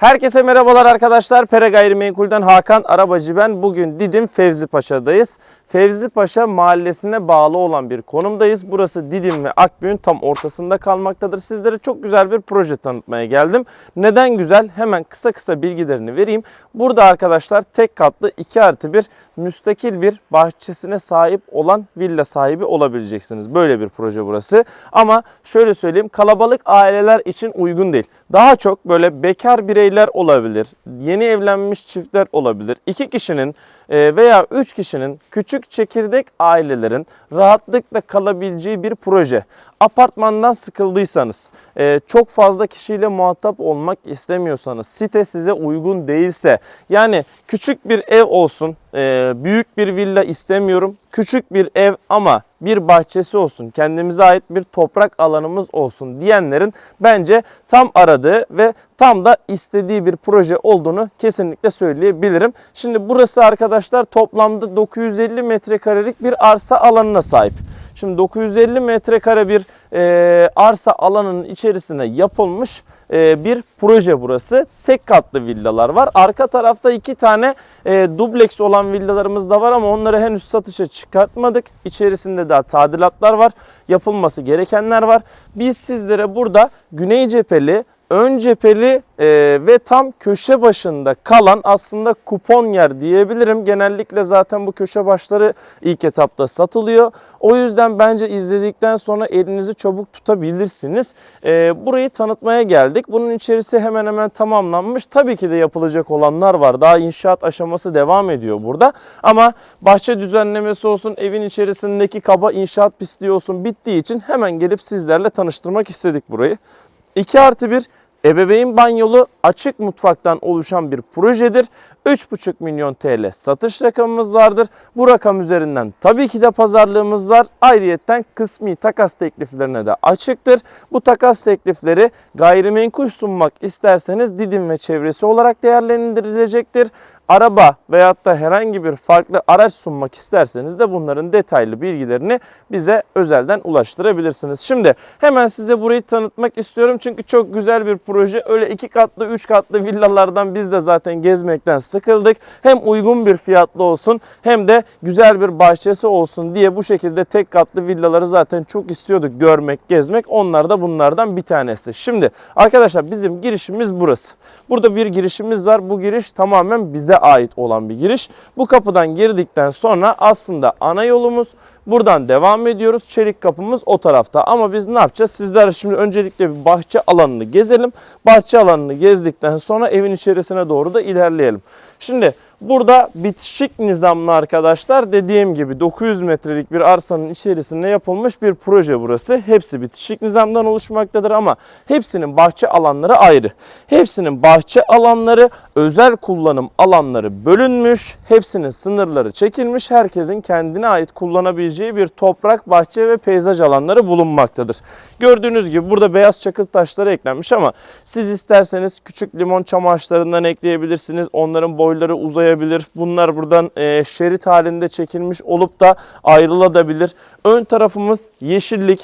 Herkese merhabalar arkadaşlar. Pere Gayrimenkul'den Hakan Arabacı ben. Bugün Didim Fevzi Paşa'dayız. Fevzi Paşa mahallesine bağlı olan bir konumdayız. Burası Didim ve Akbük'ün tam ortasında kalmaktadır. Sizlere çok güzel bir proje tanıtmaya geldim. Neden güzel? Hemen kısa kısa bilgilerini vereyim. Burada arkadaşlar tek katlı 2 artı 1 müstakil bir bahçesine sahip olan villa sahibi olabileceksiniz. Böyle bir proje burası. Ama şöyle söyleyeyim kalabalık aileler için uygun değil. Daha çok böyle bekar bireyler olabilir. Yeni evlenmiş çiftler olabilir. İki kişinin veya 3 kişinin küçük çekirdek ailelerin rahatlıkla kalabileceği bir proje. Apartmandan sıkıldıysanız, e, çok fazla kişiyle muhatap olmak istemiyorsanız, site size uygun değilse, yani küçük bir ev olsun, e, büyük bir villa istemiyorum, küçük bir ev ama bir bahçesi olsun, kendimize ait bir toprak alanımız olsun diyenlerin bence tam aradığı ve tam da istediği bir proje olduğunu kesinlikle söyleyebilirim. Şimdi burası arkadaşlar toplamda 950 metrekarelik bir arsa alanına sahip. Şimdi 950 metrekare bir e, arsa alanının içerisine yapılmış e, bir proje burası. Tek katlı villalar var. Arka tarafta iki tane e, dubleks olan villalarımız da var ama onları henüz satışa çıkartmadık. İçerisinde daha tadilatlar var. Yapılması gerekenler var. Biz sizlere burada güney cepheli ön cepheli e, ve tam köşe başında kalan aslında kupon yer diyebilirim. Genellikle zaten bu köşe başları ilk etapta satılıyor. O yüzden bence izledikten sonra elinizi çabuk tutabilirsiniz. E, burayı tanıtmaya geldik. Bunun içerisi hemen hemen tamamlanmış. Tabii ki de yapılacak olanlar var. Daha inşaat aşaması devam ediyor burada. Ama bahçe düzenlemesi olsun, evin içerisindeki kaba inşaat pisliği olsun bittiği için hemen gelip sizlerle tanıştırmak istedik burayı. 2 artı 1 ebeveyn banyolu açık mutfaktan oluşan bir projedir. 3,5 milyon TL satış rakamımız vardır. Bu rakam üzerinden tabii ki de pazarlığımız var. Ayrıyetten kısmi takas tekliflerine de açıktır. Bu takas teklifleri gayrimenkul sunmak isterseniz Didim ve çevresi olarak değerlendirilecektir. Araba veyahut da herhangi bir farklı araç sunmak isterseniz de bunların detaylı bilgilerini bize özelden ulaştırabilirsiniz. Şimdi hemen size burayı tanıtmak istiyorum çünkü çok güzel bir proje. Öyle iki katlı, üç katlı villalardan biz de zaten gezmekten sıkıldık. Hem uygun bir fiyatlı olsun hem de güzel bir bahçesi olsun diye bu şekilde tek katlı villaları zaten çok istiyorduk görmek, gezmek. Onlar da bunlardan bir tanesi. Şimdi arkadaşlar bizim girişimiz burası. Burada bir girişimiz var. Bu giriş tamamen bize ait olan bir giriş. Bu kapıdan girdikten sonra aslında ana yolumuz buradan devam ediyoruz. Çelik kapımız o tarafta. Ama biz ne yapacağız? Sizler şimdi öncelikle bir bahçe alanını gezelim. Bahçe alanını gezdikten sonra evin içerisine doğru da ilerleyelim. Şimdi burada bitişik nizamlı arkadaşlar dediğim gibi 900 metrelik bir arsanın içerisinde yapılmış bir proje burası. Hepsi bitişik nizamdan oluşmaktadır ama hepsinin bahçe alanları ayrı. Hepsinin bahçe alanları özel kullanım alanları bölünmüş. Hepsinin sınırları çekilmiş. Herkesin kendine ait kullanabileceği bir toprak, bahçe ve peyzaj alanları bulunmaktadır. Gördüğünüz gibi burada beyaz çakıl taşları eklenmiş ama siz isterseniz küçük limon çam ağaçlarından ekleyebilirsiniz. Onların boyları uzayabilir. Bunlar buradan e, şerit halinde çekilmiş olup da ayrılabilir. Ön tarafımız yeşillik.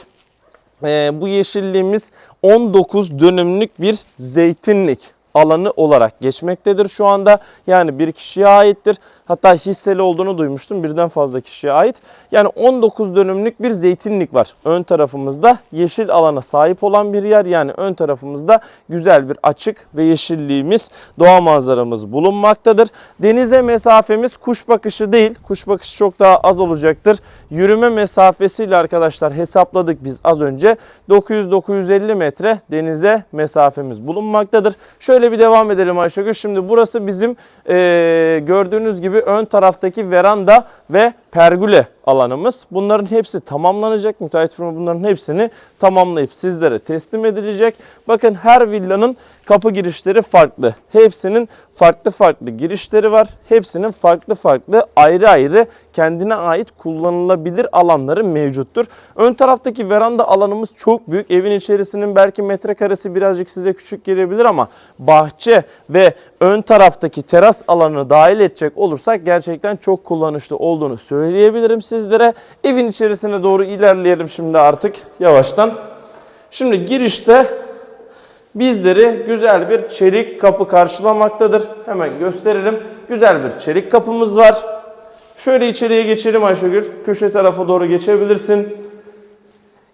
E, bu yeşilliğimiz 19 dönümlük bir zeytinlik alanı olarak geçmektedir şu anda. Yani bir kişiye aittir. Hatta hisseli olduğunu duymuştum birden fazla kişiye ait. Yani 19 dönümlük bir zeytinlik var. Ön tarafımızda yeşil alana sahip olan bir yer. Yani ön tarafımızda güzel bir açık ve yeşilliğimiz, doğa manzaramız bulunmaktadır. Denize mesafemiz kuş bakışı değil. Kuş bakışı çok daha az olacaktır. Yürüme mesafesiyle arkadaşlar hesapladık biz az önce. 900-950 metre denize mesafemiz bulunmaktadır. Şöyle bir devam edelim Ayşegül. Şimdi burası bizim eee, gördüğünüz gibi ön taraftaki veranda ve pergüle alanımız. Bunların hepsi tamamlanacak. Müteahhit firma bunların hepsini tamamlayıp sizlere teslim edilecek. Bakın her villanın kapı girişleri farklı. Hepsinin farklı farklı girişleri var. Hepsinin farklı farklı ayrı ayrı kendine ait kullanılabilir alanları mevcuttur. Ön taraftaki veranda alanımız çok büyük. Evin içerisinin belki metrekaresi birazcık size küçük gelebilir ama bahçe ve ön taraftaki teras alanını dahil edecek olursak gerçekten çok kullanışlı olduğunu söyleyebilirim sizlere. Evin içerisine doğru ilerleyelim şimdi artık yavaştan. Şimdi girişte bizleri güzel bir çelik kapı karşılamaktadır. Hemen gösterelim. Güzel bir çelik kapımız var. Şöyle içeriye geçelim Ayşegül. Köşe tarafa doğru geçebilirsin.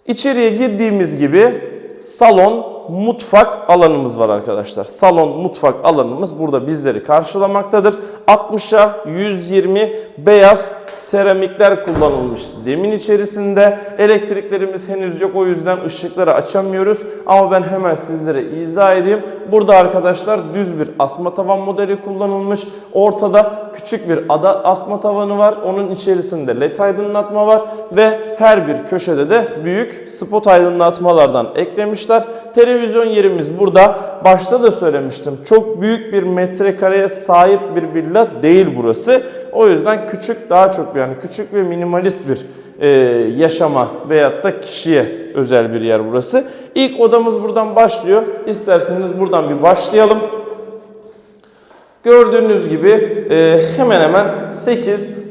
İçeriye girdiğimiz gibi salon, mutfak alanımız var arkadaşlar. Salon, mutfak alanımız burada bizleri karşılamaktadır. 60'a 120 beyaz seramikler kullanılmış zemin içerisinde. Elektriklerimiz henüz yok o yüzden ışıkları açamıyoruz. Ama ben hemen sizlere izah edeyim. Burada arkadaşlar düz bir asma tavan modeli kullanılmış. Ortada küçük bir ada asma tavanı var. Onun içerisinde led aydınlatma var ve her bir köşede de büyük spot aydınlatmalardan eklemişler. Televizyon yerimiz burada. Başta da söylemiştim. Çok büyük bir metrekareye sahip bir villa değil burası. O yüzden küçük daha çok yani küçük ve minimalist bir e, yaşama veyahut da kişiye özel bir yer burası. İlk odamız buradan başlıyor. İsterseniz buradan bir başlayalım. Gördüğünüz gibi e, hemen hemen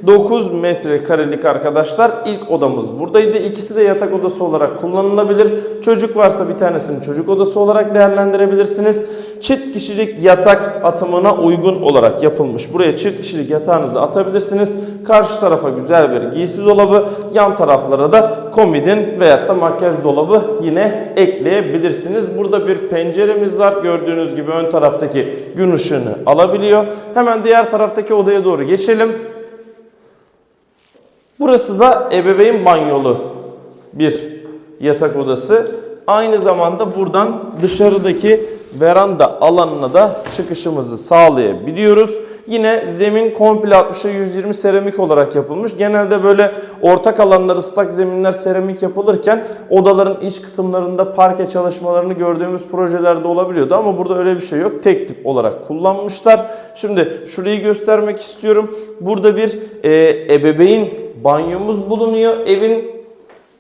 8-9 metrekarelik arkadaşlar ilk odamız buradaydı. İkisi de yatak odası olarak kullanılabilir. Çocuk varsa bir tanesini çocuk odası olarak değerlendirebilirsiniz. Çift kişilik yatak atımına uygun olarak yapılmış. Buraya çift kişilik yatağınızı atabilirsiniz. Karşı tarafa güzel bir giysi dolabı, yan taraflara da komodin veyahut da makyaj dolabı yine ekleyebilirsiniz. Burada bir penceremiz var. Gördüğünüz gibi ön taraftaki gün ışığını alabiliyor. Hemen diğer taraftaki odaya doğru geçelim. Burası da ebeveyn banyolu bir yatak odası. Aynı zamanda buradan dışarıdaki veranda alanına da çıkışımızı sağlayabiliyoruz. Yine zemin komple 60'a 120 seramik olarak yapılmış. Genelde böyle ortak alanlar ıslak zeminler seramik yapılırken odaların iç kısımlarında parke çalışmalarını gördüğümüz projelerde olabiliyordu ama burada öyle bir şey yok. Tek tip olarak kullanmışlar. Şimdi şurayı göstermek istiyorum. Burada bir e, ebeveyn banyomuz bulunuyor. Evin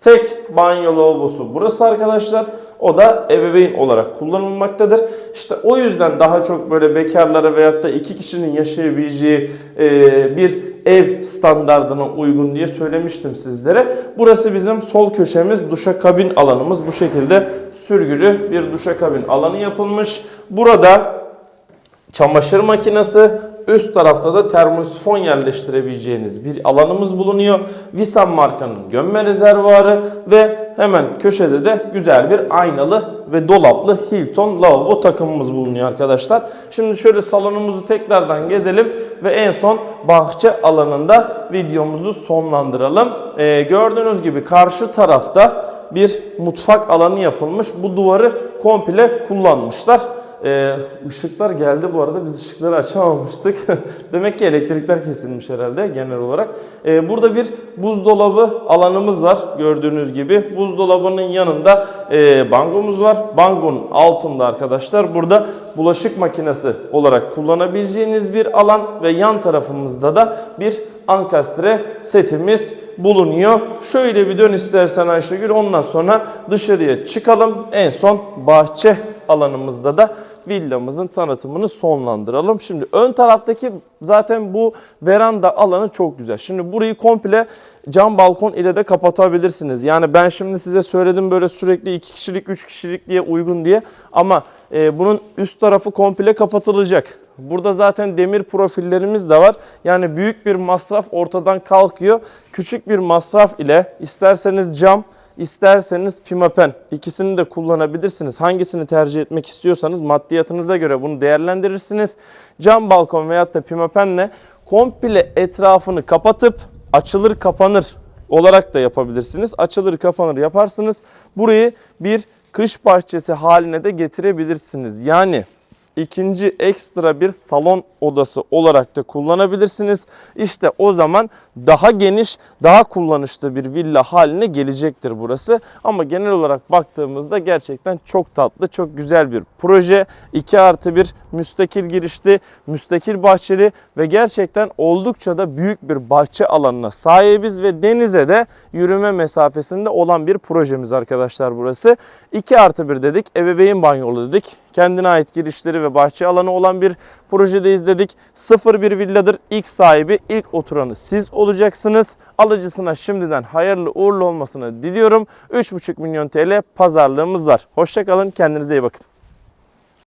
Tek banyo lavabosu burası arkadaşlar. O da ebeveyn olarak kullanılmaktadır. İşte o yüzden daha çok böyle bekarlara veyahut da iki kişinin yaşayabileceği e, bir ev standardına uygun diye söylemiştim sizlere. Burası bizim sol köşemiz duşakabin alanımız. Bu şekilde sürgülü bir duşakabin alanı yapılmış. Burada çamaşır makinesi, üst tarafta da termosifon yerleştirebileceğiniz bir alanımız bulunuyor. Visan markanın gömme rezervuarı ve hemen köşede de güzel bir aynalı ve dolaplı Hilton lavabo takımımız bulunuyor arkadaşlar. Şimdi şöyle salonumuzu tekrardan gezelim ve en son bahçe alanında videomuzu sonlandıralım. Ee, gördüğünüz gibi karşı tarafta bir mutfak alanı yapılmış. Bu duvarı komple kullanmışlar. Ee, ışıklar geldi bu arada biz ışıkları açamamıştık. Demek ki elektrikler kesilmiş herhalde genel olarak. Ee, burada bir buzdolabı alanımız var gördüğünüz gibi. Buzdolabının yanında e, bangomuz var. Bangonun altında arkadaşlar burada bulaşık makinesi olarak kullanabileceğiniz bir alan ve yan tarafımızda da bir ankastre setimiz bulunuyor. Şöyle bir dön istersen Ayşegül ondan sonra dışarıya çıkalım. En son bahçe alanımızda da villamızın tanıtımını sonlandıralım. Şimdi ön taraftaki zaten bu veranda alanı çok güzel. Şimdi burayı komple cam balkon ile de kapatabilirsiniz. Yani ben şimdi size söyledim böyle sürekli 2 kişilik 3 kişilik diye uygun diye ama e, bunun üst tarafı komple kapatılacak. Burada zaten demir profillerimiz de var. Yani büyük bir masraf ortadan kalkıyor. Küçük bir masraf ile isterseniz cam İsterseniz pimapen ikisini de kullanabilirsiniz. Hangisini tercih etmek istiyorsanız maddiyatınıza göre bunu değerlendirirsiniz. Cam balkon veyahut da pimapenle komple etrafını kapatıp açılır kapanır olarak da yapabilirsiniz. Açılır kapanır yaparsınız. Burayı bir kış bahçesi haline de getirebilirsiniz. Yani ikinci ekstra bir salon odası olarak da kullanabilirsiniz. İşte o zaman daha geniş, daha kullanışlı bir villa haline gelecektir burası. Ama genel olarak baktığımızda gerçekten çok tatlı, çok güzel bir proje. 2 artı 1 müstakil girişli, müstakil bahçeli ve gerçekten oldukça da büyük bir bahçe alanına sahibiz ve denize de yürüme mesafesinde olan bir projemiz arkadaşlar burası. 2 artı 1 dedik, ebeveyn banyolu dedik. Kendine ait girişleri ve bahçe alanı olan bir projedeyiz dedik. Sıfır bir villadır. İlk sahibi, ilk oturanı siz olacaksınız. Alıcısına şimdiden hayırlı uğurlu olmasını diliyorum. 3,5 milyon TL pazarlığımız var. Hoşçakalın, kendinize iyi bakın.